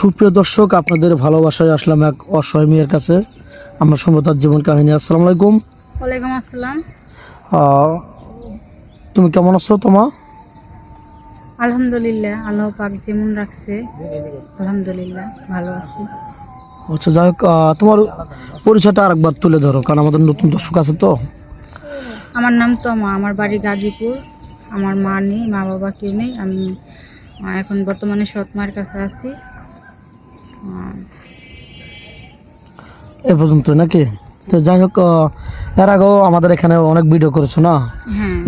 সুপ্রিয় দর্শক আপনাদের ভালোবাসায় আসলাম এক অসহায় মেয়ের কাছে। আমরা তার জীবন কাহিনী। আসসালামু আলাইকুম। ওয়ালাইকুম আসসালাম। তুমি কেমন আছো তোমা? আলহামদুলিল্লাহ আল্লাহ পাক যেমন রাখছে আলহামদুলিল্লাহ ভালো আছি। আচ্ছা যাই হোক তোমার পরিচয়টা আরেকবার তুলে ধরো কারণ আমাদের নতুন দর্শক আছে তো। আমার নাম তমা আমার বাড়ি গাজীপুর। আমার মা নেই মা বাবা কেউ নেই। আমি এখন বর্তমানে সৎ মায়ের কাছে আছি। এ পর্যন্ত নাকি? তো যাই হোক এর আগেও আমাদের এখানে অনেক ভিডিও করেছ না?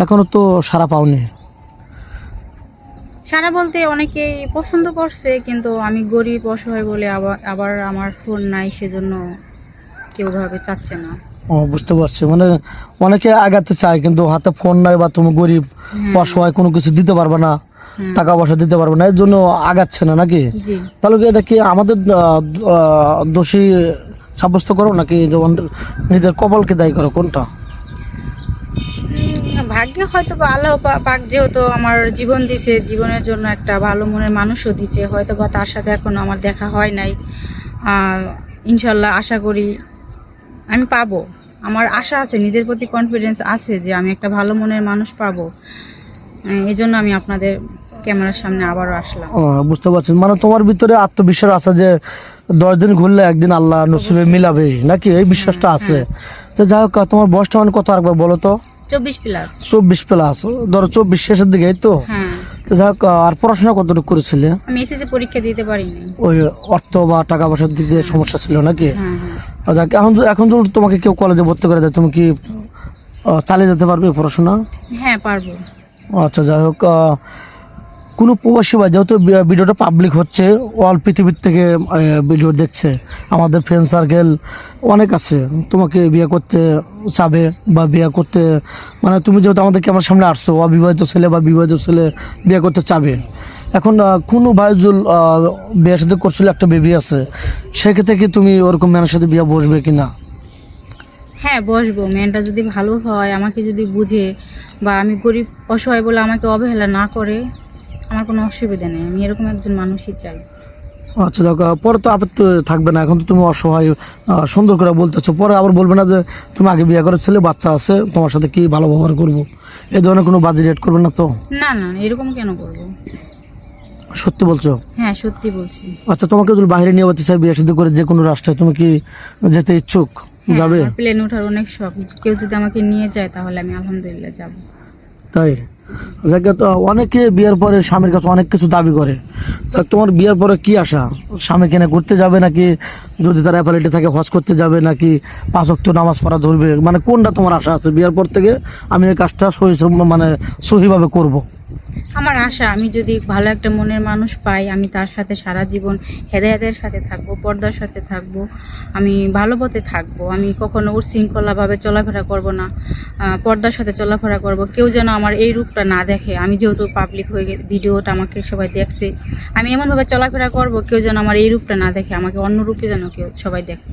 এখনও তো সারা পাওনি। সারা বলতে অনেকেই পছন্দ করছে কিন্তু আমি গরিব অসহায় বলে আবার আবার আমার ফোন নাই সেজন্য কেউ ভাবে চাচ্ছে না। ও বুঝতে পারছি। মানে অনেকে আগাতে চায় কিন্তু হাতে ফোন নাই বা তুমি গরিব হ্যাঁ, অসহায় কোনো কিছু দিতে পারবে না। টাকা পয়সা দিতে পারবে না এর জন্য আগাচ্ছে না নাকি? তাহলে কি এটা কি আমাদের দোষী সাব্যস্ত করো নাকি যেমন নিজের কপালকে দায়ী করো কোনটা? ভাগ্যে হয়তো বা আল্লাহ পাক যেহেতু আমার জীবন দিছে জীবনের জন্য একটা ভালো মনের মানুষও দিছে হয়তো বা তার সাথে এখনও আমার দেখা হয় নাই। ইনশাল্লাহ আশা করি আমি পাবো। আমার আশা আছে নিজের প্রতি কনফিডেন্স আছে যে আমি একটা ভালো মনের মানুষ পাবো। এই জন্য আমি আপনাদের ক্যামেরার সামনে আবারও আসলাম। ও, বুঝতে পারছি মানে তোমার ভিতরে আত্মবিশ্বাস আছে যে দশ দিন ঘুরলে একদিন আল্লাহ নসিবে মিলাবে নাকি? এই বিশ্বাসটা আছে। তো যাই হোক তোমার বয়সটা মানে কত বলো তো? চব্বিশ প্লাস চব্বিশ প্লাস ধরো চব্বিশ শেষের দিকে তো? হ্যাঁ। তো যাই হোক আর পড়াশোনা কতটুকু করেছিলে? আমি এসএসসি পরীক্ষা দিতে পারিনি। ওই অর্থ বা টাকা পয়সার দিক দিয়ে সমস্যা ছিল নাকি? হ্যাঁ হ্যাঁ। যাক, এখন তো- এখন যদি তোমাকে কেউ কলেজে ভর্তি করে দেয় তুমি কি চালিয়ে যেতে পারবে পড়াশোনা? হ্যাঁ পারব। আচ্ছা যাই হোক কোনো প্রবাসী বা যেহেতু ভিডিওটা পাবলিক হচ্ছে অল পৃথিবীর থেকে ভিডিও দেখছে, আমাদের ফ্রেন্ড সার্কেল অনেক আছে। তোমাকে বিয়ে করতে চাবে বা বিয়ে করতে মানে তুমি যেহেতু আমাদের ক্যামেরার সামনে আসছো, অবিবাহিত ছেলে বা বিবাহিত ছেলে বিয়ে করতে চাবে। এখন কোনো ভাইজুল বিয়ের সাথে করছিল একটা বেবি আছে, সেক্ষেত্রে কি তুমি ওরকম মেয়ের সাথে বিয়ে বসবে কি না হ্যাঁ বসবো। মেয়েটা যদি ভালো হয়, আমাকে যদি বুঝে বা আমি গরিব, অসহায় বলে আমাকে অবহেলা না করে আমার কোনো অসুবিধা নেই আমি এরকম একজন মানুষই চাই। আচ্ছা দেখো পরে তো আবার তো থাকবে না এখন তো তুমি অসহায় সুন্দর করে বলতেছো। পরে আবার বলবে না যে তুমি আগে বিয়ে করে ছেলে বাচ্চা আছে তোমার সাথে কি ভালো ব্যবহার করব? এই ধরনের কোনো বাজি রেট করবে না তো? না না এরকম কেন করব? সত্যি বলছো? হ্যাঁ সত্যি বলছি। আচ্ছা তোমাকে যদি বাইরে নিয়ে যেতে চাই বিয়ে সাথে করে যে কোনো রাষ্ট্রে তুমি কি যেতে ইচ্ছুক? যাবে? প্লেন ওঠার অনেক শখ। কেউ যদি আমাকে নিয়ে যায় তাহলে আমি আলহামদুলিল্লাহ যাব। তাই? যাকে তো অনেকে বিয়ের পরে স্বামীর কাছে অনেক কিছু দাবি করে। তা তোমার বিয়ের পরে কি আশা? স্বামী কেনে ঘুরতে যাবে নাকি যদি তার অ্যাপালিটি থাকে হজ করতে যাবে নাকি পাঁচ অক্ট নামাজ পড়া ধরবে? মানে কোনটা তোমার আশা আছে? বিয়ের পর থেকে আমি এই কাজটা সহি মানে সহিভাবে করব। আমার আশা, আমি যদি ভালো একটা মনের মানুষ পাই, আমি তার সাথে সারা জীবন হেদায়তের সাথে থাকব, পর্দার সাথে থাকব, আমি ভালো পথে থাকব, আমি কখনো উশৃঙ্খলাভাবে চলাফেরা করব না পর্দার সাথে চলাফেরা করব, কেউ যেন আমার এই রূপটা না দেখে। আমি যেহেতু পাবলিক হয়ে ভিডিওটা আমাকে সবাই দেখছে, আমি এমনভাবে চলাফেরা করব, কেউ যেন আমার এই রূপটা না দেখে, আমাকে অন্য রূপে যেন কেউ সবাই দেখে।